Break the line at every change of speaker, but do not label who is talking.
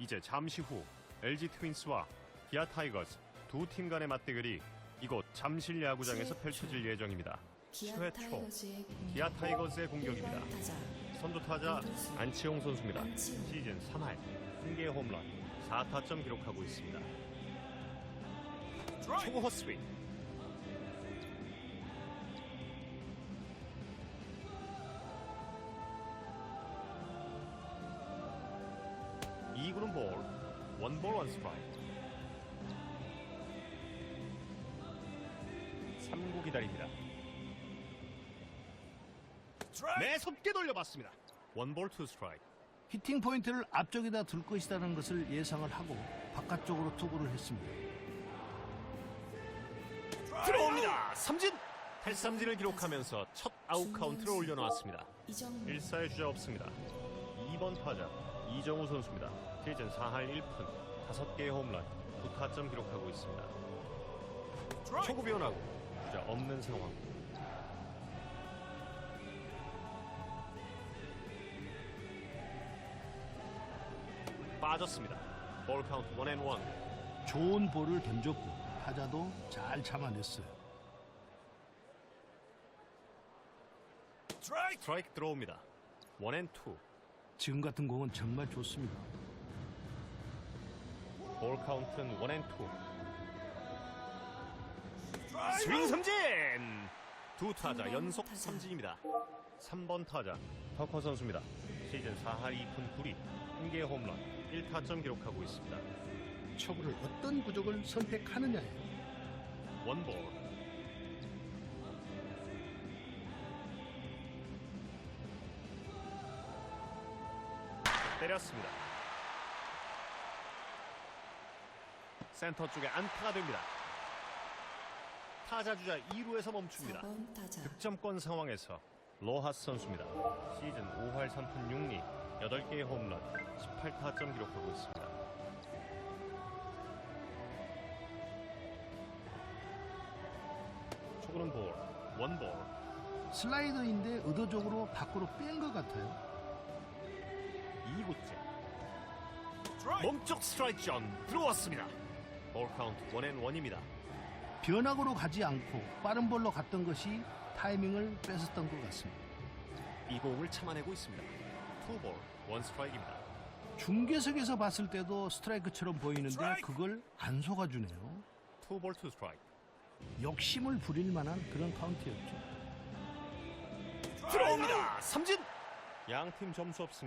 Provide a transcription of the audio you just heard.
이제 잠시 후 LG 트윈스와 기아 타이거즈 두팀 간의 맞대결이 이곳 잠실 야구장에서 펼쳐질 예정입니다.
기아
10회 초
타이거즈의 공격.
기아 타이거즈의 공격입니다.
일번 타자
선두 타자 안치홍 선수입니다. 시즌 3할 1개 홈런 4타점 기록하고 있습니다. 초구 헛스윙 이구는 볼 원볼 원스트라이크 3구 기다립니다. 매섭게 돌려봤습니다. 원볼 투 스트라이크
히팅 포인트를 앞쪽에다 둘 것이라는 것을 예상을 하고 바깥쪽으로 투구를 했습니다.
들어옵니다. 삼진 탈삼진을 기록하면서 첫 아웃 카운트를 올려놓았습니다. 1사의 주자 없습니다. 2번 타자 이정우 선수입니다. 시즌 4할 1푼 5개의 홈런 9타점 기록하고 있습니다. 초구 변하고 주자 없는 상황. 빠졌습니다. 볼 카운트 원앤원.
좋은 볼을 던졌고 타자도 잘 참아냈어요.
스트라이크 들어옵니다. 원앤투.
지금 같은 공은 정말 좋습니다.
볼 카운트는 원앤투. 스윙 삼진! 두 타자 연속. 삼진입니다. 3번 타자 터커 선수입니다. 시즌 4할 2푼 9리 1개 홈런 1타점 기록하고 있습니다.
초구를 어떤 구족을 선택하느냐예요.
원볼 때렸습니다. 센터 쪽에 안타가 됩니다. 타자 주자 2루에서 멈춥니다.
4번 타자
득점권 상황에서 로하스 선수입니다. 시즌 5할 3푼 6리 8개의 홈런 18타점 기록하고 있습니다. 초구는 볼, 원볼,
슬라이더인데 의도적으로 밖으로 뺀 것 같아요.
2구째. 몸쪽 스트라이크 존 들어왔습니다. 볼 카운트 원앤 원입니다.
변화구로 가지 않고 빠른 볼로 갔던 것이 타이밍을 뺏었던 것 같습니다.
이 공을 참아내고 있습니다. 투볼, 원 스트라이크입니다.
중계석에서 봤을 때도 스트라이크처럼 보이는데 그걸 안 속아주네요.
투볼 투 스트라이크.
욕심을 부릴 만한 그런 카운트였죠.
들어옵니다. 삼진. 양 팀 점수 없습니다.